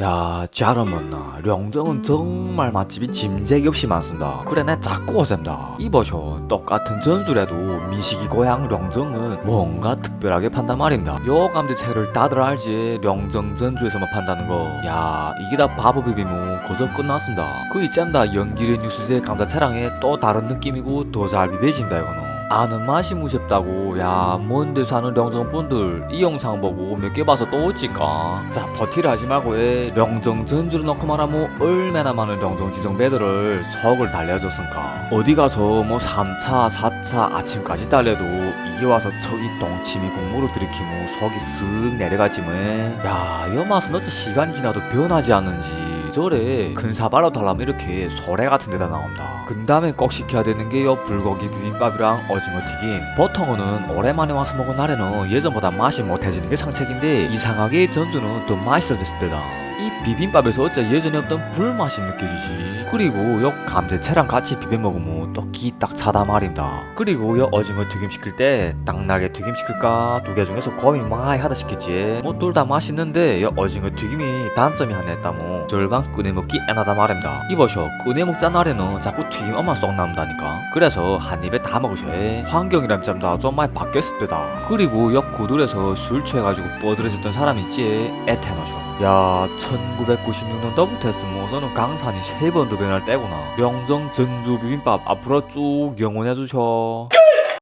야, 자라만나 령정은 정말 맛집이 짐작이 없이 많습니다. 그래, 내 자꾸 오셈다. 이보쇼, 똑같은 전술에도 미식이 고향 령정은 뭔가 특별하게 판단 말입니다. 요 감자채를 다들 알지, 령정 전주에서만 판다는 거. 야, 이게 다 바보 비비면 거저 끝났습니다. 그 이짬다 연기의 뉴스의 감자채랑에 또 다른 느낌이고 더 잘 비벼진다 이거는. 아는 맛이 무섭다고. 야 먼데 사는 령정분들 이 영상 보고 몇 개 봐서 또 어찌까? 자 버티를 하지 말고 왜 령정 전주를 넣고 말하면 얼마나 많은 령정 지정 배들을 석을 달려줬습니까? 어디 가서 뭐 3차 4차 아침까지 달려도 이게 와서 저기 똥침이 공무로 들이키면 속이 쓱 내려가지 뭐야이 맛은 어째 시간이 지나도 변하지 않는지 큰 사발로 달라면 이렇게 소래 같은 데다 나옵니다. 그 다음에 꼭 시켜야 되는 게요 불고기 비빔밥이랑 오징어 튀김. 보통은 오랜만에 와서 먹은 날에는 예전보다 맛이 못해지는 게 상책인데 이상하게 전주는 더 맛있어졌을 때다. 이 비빔밥에서 어째 예전에 없던 불맛이 느껴지지. 그리고 요 감자채랑 같이 비벼 먹으면 또 기 딱 차다 말입니다. 그리고 요 오징어 튀김 시킬 때 땅날개 튀김 시킬까? 두 개 중에서 고민 많이 하다 시켰지. 뭐 둘 다 맛있는데 요 오징어 튀김이 단점이 하나 있다면 절반 꺼내 먹기 애나다 말입니다. 이보쇼 꺼내 먹자 날에는 자꾸 튀김 엄마 쏙 남다니까. 그래서 한 입에 다 먹으셔. 환경이란 점다 좀 많이 바뀌었을 때다. 그리고 요 구들에서 술 취해가지고 뻗으러졌던 사람 있지. 에테노쇼 야 1996년도부터 했으면 우선은 강산이 세 번더 변할 때구나. 명정 전주 비빔밥 앞으로 쭉 영원해 주셔